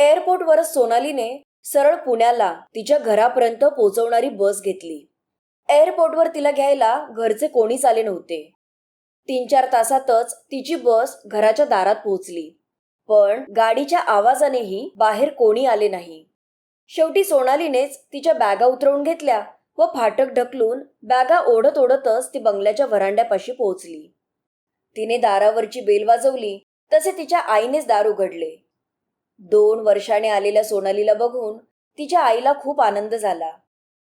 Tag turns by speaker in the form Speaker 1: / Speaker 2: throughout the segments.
Speaker 1: एअरपोर्टवरच सोनालीने सरळ पुण्याला तिच्या घरापर्यंत पोहोचवणारी बस घेतली. एअरपोर्टवर तिला घ्यायला घरचे कोणीच आले नव्हते. तीन चार तासातच तिची बस घराच्या दारात पोहोचली. पण गाडीच्या आवाजानेही बाहेर कोणी आले नाही. शेवटी सोनालीनेच तिच्या बॅगा उतरवून घेतल्या व फाटक ढकलून बॅगा ओढत ओढतच ती बंगल्याच्या व्हरांड्यापाशी पोहोचली. तिने दारावरची बेल वाजवली तसे तिच्या आईनेच दार उघडले. दोन वर्षाने आलेल्या सोनालीला बघून तिच्या आईला खूप आनंद झाला.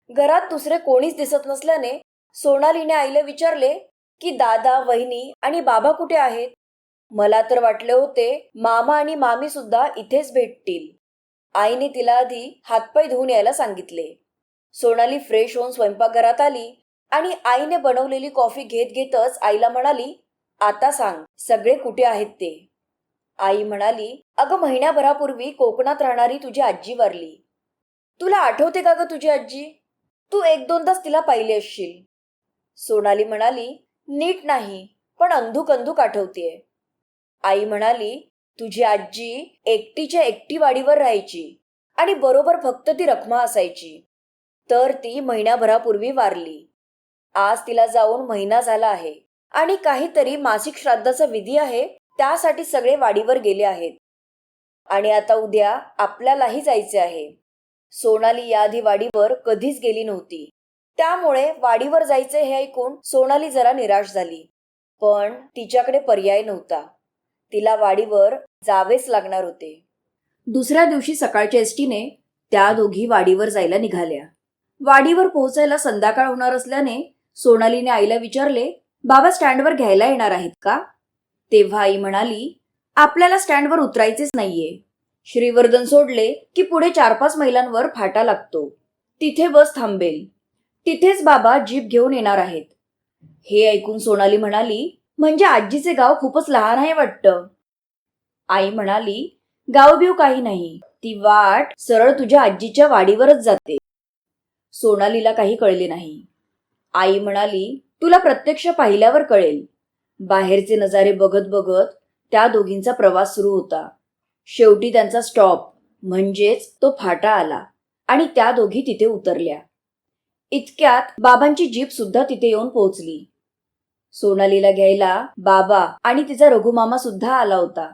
Speaker 1: घरात दुसरे कोणीच दिसत नसल्याने सोनालीने आईला विचारले की दादा वहिनी आणि बाबा कुठे आहेत? मला तर वाटले होते मामा आणि मामी सुद्धा इथेच भेटतील. आईने तिला आधी हातपाय धुवून यायला सांगितले. सोनाली फ्रेश होऊन स्वयंपाकघरात आली आणि आईने बनवलेली कॉफी घेत घेतच आईला म्हणाली आता सांग सगळे कुठे आहेत ते? आई म्हणाली अगं महिन्याभरापूर्वी कोकणात राहणारी तुझी आजी वारली. तुला आठवते का ग तुझी आजी? तू एक दोनदाच तिला पाहिली असशील. सोनाली म्हणाली नीट नाही पण अंधुक अंधुक आठवतेय. आई म्हणाली तुझी आजी एकटीच्या एकटी वाडीवर राहायची आणि बरोबर फक्त ती रखमा असायची. तर ती महिन्याभरापूर्वी वारली. आज तिला जाऊन महिना झाला आहे आणि काहीतरी मासिक श्राद्धाचा विधी आहे त्यासाठी सगळे वाडीवर गेले आहेत. आणि आता उद्या आपल्यालाही जायचे आहे. सोनाली याआधी वाडीवर कधीच गेली नव्हती. त्यामुळे वाडीवर जायचे हे ऐकून सोनाली जरा निराश झाली. पण तिच्याकडे पर्याय नव्हता. तिला वाडीवर जावेच लागणार होते. दुसऱ्या दिवशी सकाळच्या एसटीने त्या दोघी वाडीवर जायला निघाल्या. वाडीवर पोहोचायला संध्याकाळ होणार असल्याने सोनालीने आईला विचारले बाबा स्टँडवर घ्यायला येणार आहेत का? तेव्हा आई म्हणाली आपल्याला स्टँडवर उतरायचेच नाहीये. श्रीवर्धन सोडले की पुढे चार पाच मैलांवर फाटा लागतो. तिथे बस थांबेल. तिथेच बाबा जीप घेऊन येणार आहेत. हे ऐकून सोनाली म्हणाली म्हणजे आजीचे गाव खूपच लहान आहे वाटतं. आई म्हणाली गाव बिव काही नाही. ती वाट सरळ तुझ्या आजीच्या वाडीवरच जाते. सोनालीला काही कळले नाही. आई म्हणाली तुला प्रत्यक्ष पाहिल्यावर कळेल. बाहेरचे नजारे बघत बघत त्या दोघींचा प्रवास सुरू होता. शेवटी त्यांचा स्टॉप म्हणजेच तो फाटा आला आणि त्या दोघी तिथे उतरल्या. इतक्यात बाबांची जीप सुद्धा तिथे येऊन पोहोचली. सोनालीला घ्यायला बाबा आणि तिचा रघुमामा सुद्धा आला होता.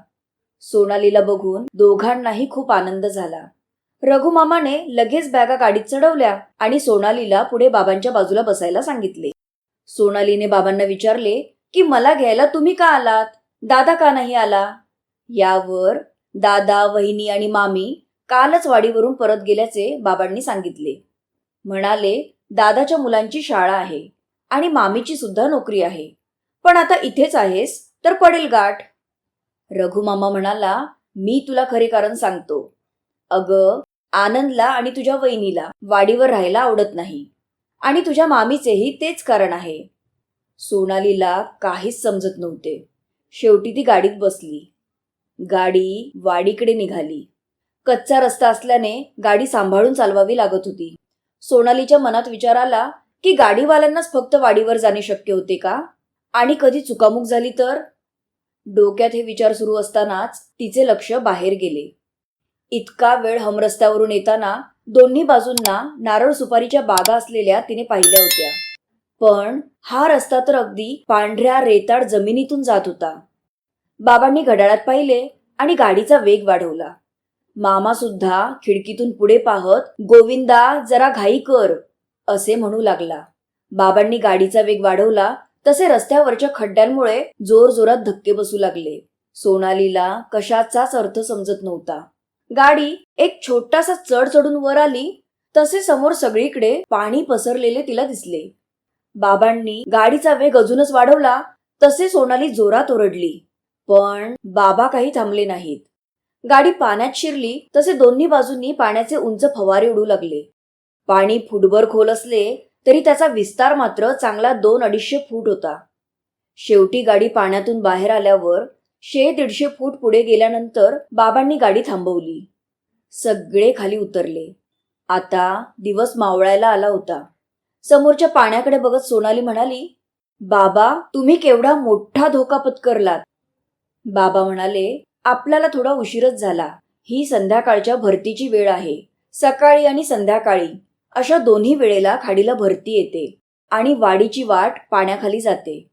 Speaker 1: सोनालीला बघून दोघांनाही खूप आनंद झाला. रघुमामाने लगेच बॅगा गाडीत चढवल्या आणि सोनालीला पुढे बाबांच्या बाजूला बसायला सांगितले. सोनालीने बाबांना विचारले की मला घ्यायला तुम्ही का आलात? दादा का नाही आला? यावर दादा वहिनी आणि मामी कालच वाडीवरून परत गेल्याचे बाबांनी सांगितले. म्हणाले दादाच्या मुलांची शाळा आहे आणि मामीची सुद्धा नोकरी आहे. पण आता इथेच आहेस तर पडेल गाठ. रघुमामा म्हणाला मी तुला खरे कारण सांगतो. अगं आनंदला आणि तुझ्या वहिनीला वाडीवर राहायला आवडत नाही आणि तुझ्या मामीचेही तेच कारण आहे. सोनालीला काहीच समजत नव्हते. शेवटी ती गाडीत बसली. गाडी वाडीकडे निघाली. कच्चा रस्ता असल्याने गाडी सांभाळून चालवावी लागत होती. सोनालीच्या मनात विचार आला की गाडीवाल्यांनाच फक्त वाडीवर जाणे शक्य होते का? आणि कधी चुकामुक झाली तर? डोक्यात हे विचार सुरू असतानाच तिचे लक्ष बाहेर गेले. इतका वेळ हमरस्त्यावरून येताना दोन्ही बाजूंना नारळ सुपारीच्या बागा असलेल्या तिने पाहिल्या होत्या. पण हा रस्ता तर अगदी पांढऱ्या रेताड जमिनीतून जात होता. बाबांनी घड्याळात पाहिले आणि गाडीचा वेग वाढवला. मामा सुद्धा खिडकीतून पुढे पाहत गोविंदा जरा घाई कर असे म्हणू लागला. बाबांनी गाडीचा वेग वाढवला तसे रस्त्यावरच्या खड्ड्यांमुळे जोर जोरात धक्के बसू लागले. सोनालीला कशाचाच अर्थ समजत नव्हता. गाडी एक छोटासा चढ चढून वर आली तसे समोर सगळीकडे पाणी पसरलेले तिला दिसले. बाबांनी गाडीचा वेग अजूनच वाढवला तसे सोनाली जोरात ओरडली. पण बाबा काही थांबले नाहीत. गाडी पाण्यात शिरली तसे दोन्ही बाजूंनी पाण्याचे उंच फवारे उडू लागले. पाणी फुटभर खोल असले तरी त्याचा विस्तार मात्र चांगला दोन अडीचशे फूट होता. शेवटी गाडी पाण्यातून बाहेर आल्यावर शे दीडशे फूट पुढे गेल्यानंतर बाबांनी गाडी थांबवली. सगळे खाली उतरले. आता दिवस मावळायला आला होता. समोरच्या पाण्याकडे बघत सोनाली म्हणाली बाबा तुम्ही केवढा मोठा धोका पत्करलात. बाबा म्हणाले आपल्याला थोडा उशीरच झाला. ही संध्याकाळच्या भरतीची वेळ आहे. सकाळी आणि संध्याकाळी. अशा दोन्ही वेळेला खाडीला भरती येते आणि वाडीची वाट पाण्याखाली जाते.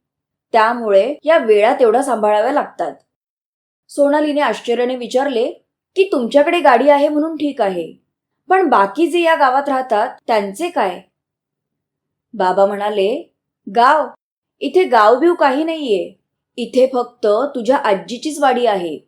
Speaker 1: त्यामुळे या वेळा तेवढ्या सांभाळाव्या लागतात. सोनालीने आश्चर्याने विचारले की तुमच्याकडे गाडी आहे म्हणून ठीक आहे. पण बाकी जे या गावात राहतात त्यांचे काय? बाबा म्हणाले गाव इथे गावबिव काही नाहीये. इथे फक्त तुझ्या आजीचीच वाडी आहे.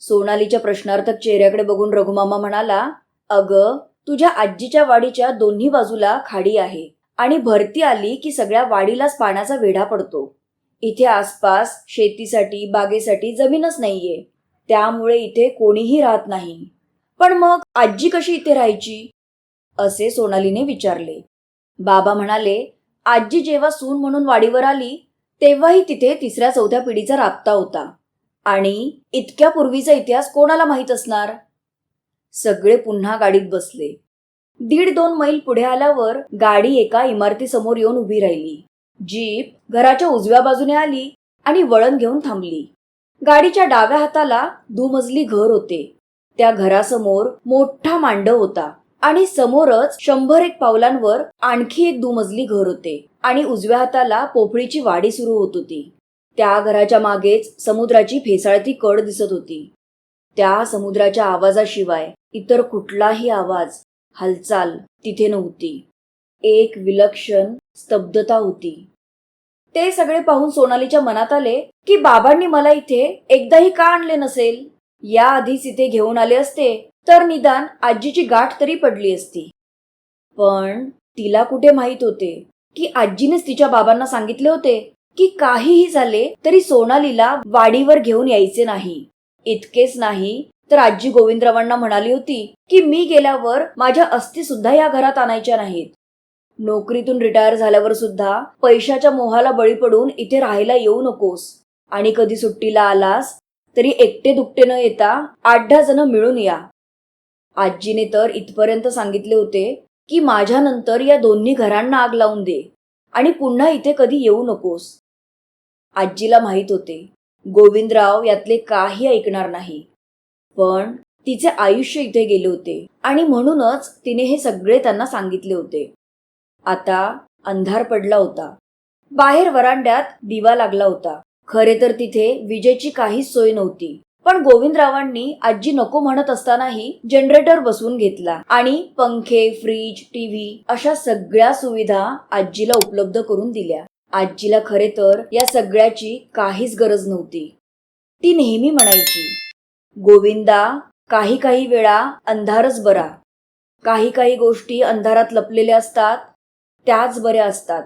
Speaker 1: सोनालीच्या प्रश्नार्थक चेहऱ्याकडे बघून रघुमामा म्हणाला अगं तुझ्या आजीच्या वाडीच्या दोन्ही बाजूला खाडी आहे आणि भरती आली की सगळ्या वाडीलाच पाण्याचा वेढा पडतो. इथे आसपास शेतीसाठी बागेसाठी जमीनच नाहीये. त्यामुळे इथे कोणीही राहत नाही. पण मग आजी कशी इथे राहायची? असे सोनालीने विचारले. बाबा म्हणाले आजी जेव्हा सून म्हणून वाडीवर आली तेव्हाही तिथे तिसऱ्या चौथ्या पिढीचा राबता होता. आणि इतक्या पूर्वीचा इतिहास कोणाला माहीत असणार? सगळे पुन्हा गाडीत बसले. दीड दोन मैल पुढे आल्यावर गाडी एका इमारतीसमोर येऊन उभी राहिली. जीप घराच्या उजव्या बाजूने आली आणि वळण घेऊन थांबली. गाडीच्या डाव्या हाताला दुमजली घर होते. त्या घरासमोर मोठा मांडव होता. आणि समोरच शंभर एक पावलांवर आणखी एक दुमजली घर होते आणि उजव्या हाताला पोफळीची वाडी सुरू होत होती. त्या घराच्या मागेच समुद्राची फेसाळती कड दिसत होती. त्या समुद्राच्या आवाजाशिवाय इतर कुठलाही आवाज हालचाल तिथे नव्हती. एक विलक्षण स्तब्धता होती. ते सगळे पाहून सोनालीच्या मनात आले की बाबांनी मला इथे एकदाही का आणले नसेल? या आधीच इथे घेऊन आले असते तर निदान आजीची गाठ तरी पडली असती. पण तिला कुठे माहीत होते की आजीनेच तिच्या बाबांना सांगितले होते की काहीही झाले तरी सोनालीला वाडीवर घेऊन यायचे नाही. इतकेच नाही तर आजी गोविंदरावांना म्हणाली होती की मी गेल्यावर माझ्या अस्थी सुद्धा या घरात आणायच्या नाहीत. नोकरीतून रिटायर झाल्यावर सुद्धा पैशाच्या मोहाला बळी पडून इथे राहायला येऊ नकोस. आणि कधी सुट्टीला आलास तरी एकटे दुकटे न येता आठ दहा जण मिळून या. आजीने तर इथपर्यंत सांगितले होते की माझ्यानंतर या दोन्ही घरांना आग लावून दे आणि पुन्हा इथे कधी येऊ नकोस. आजीला माहीत होते गोविंदराव यातले काही ऐकणार नाही. पण तिचे आयुष्य इथे गेले होते आणि म्हणूनच तिने हे सगळे त्यांना सांगितले होते. आता अंधार पडला होता. बाहेर वरांड्यात दिवा लागला होता. खरे तर तिथे विजेची काहीच सोय नव्हती. पण गोविंदरावांनी आजी नको म्हणत असतानाही जनरेटर बसवून घेतला. आणि पंखे फ्रीज टीव्ही अशा सगळ्या सुविधा आजीला उपलब्ध करून दिल्या. आजीला खरे तर या सगळ्याची काहीच गरज नव्हती. ती नेहमी म्हणायची गोविंदा काही काही वेळा अंधारच बरा. काही काही गोष्टी अंधारात लपलेल्या असतात त्याच बऱ्या असतात.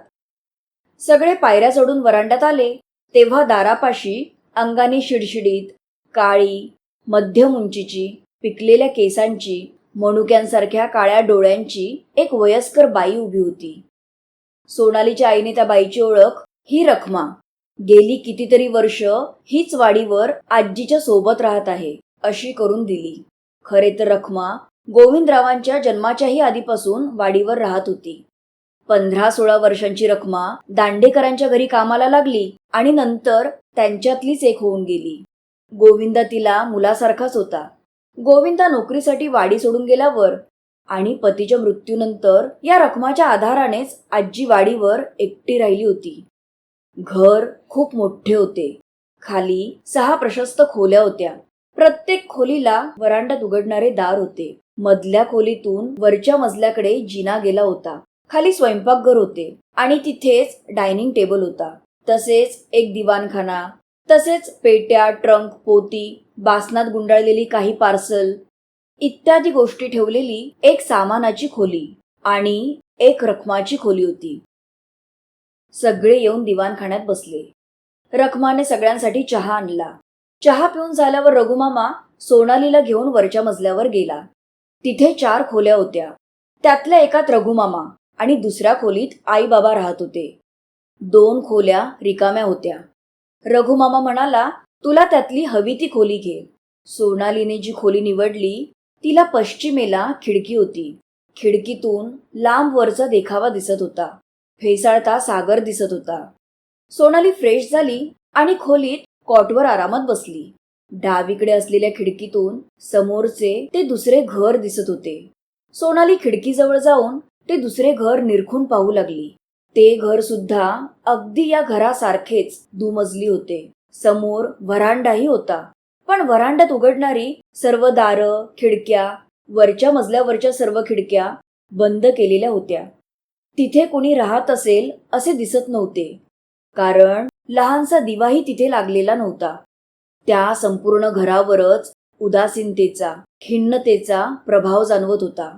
Speaker 1: सगळे पायऱ्या चढून वरांड्यात आले तेव्हा दारापाशी अंगाने शिडशिडीत काळी मध्यम उंचीची पिकलेल्या केसांची मणुक्यांसारख्या काळ्या डोळ्यांची एक वयस्कर बाई उभी होती. सोनालीच्या आईने त्या बाईची ओळख ही रखमा. गेली कितीतरी वर्ष हीच वाडीवर आजीच्या सोबत राहत आहे अशी करून दिली. खरे तर रखमा गोविंदरावांच्या जन्माच्याही आधीपासून वाडीवर राहत होती. पंधरा सोळा वर्षांची रखमा दांडेकरांच्या घरी कामाला लागली आणि नंतर त्यांच्यातलीच एक होऊन गेली. गोविंदा तिला मुलासारखाच होता. गोविंदा नोकरीसाठी वाडी सोडून गेल्यावर आणि पतीच्या मृत्यूनंतर या रकमाच्या आधारानेच आजी वाडीवर एकटी राहिली होती. घर खूप मोठे होते. खाली सहा प्रशस्त खोल्या होत्या. प्रत्येक खोलीला वरांडात उघडणारे दार होते. मधल्या खोलीतून वरच्या मजल्याकडे जिना गेला होता. खाली स्वयंपाकघर होते आणि तिथेच डायनिंग टेबल होता. तसेच एक दिवाणखाना तसेच पेट्या ट्रंक पोती बासनात गुंडाळलेली काही पार्सल इत्यादी गोष्टी ठेवलेली एक सामानाची खोली आणि एक रखमाची खोली होती. सगळे येऊन दिवाणखान्यात बसले. रखमाने सगळ्यांसाठी चहा आणला. चहा पिऊन झाल्यावर रघुमामा सोनालीला घेऊन वरच्या मजल्यावर गेला. तिथे चार खोल्या होत्या. त्यातल्या एकात रघुमामा आणि दुसऱ्या खोलीत आई बाबा राहत होते. दोन खोल्या रिकाम्या होत्या. रघुमामा म्हणाला तुला त्यातली हवी ती खोली घे. सोनालीने जी खोली निवडली तिला पश्चिमेला खिडकी होती. खिडकीतून लांब वरचा देखावा दिसत होता. फेसाळता सागर दिसत होता. सोनाली फ्रेश झाली आणि खोलीत कॉटवर आरामात बसली. डावीकडे असलेल्या खिडकीतून समोरचे ते दुसरे घर दिसत होते. सोनाली खिडकीजवळ जाऊन ते दुसरे घर निरखून पाहू लागली. ते घर सुद्धा अगदी या घरासारखेच दुमजली होते. समोर व्हरांडाही होता. पण व्हरांड्यात उघडणारी सर्व दारं खिडक्या वरच्या मजल्यावरच्या सर्व खिडक्या बंद केलेल्या होत्या. तिथे कोणी राहत असेल असे दिसत नव्हते. कारण लहानसा दिवाही तिथे लागलेला नव्हता. त्या संपूर्ण घरावरच उदासीनतेचा खिन्नतेचा प्रभाव जाणवत होता.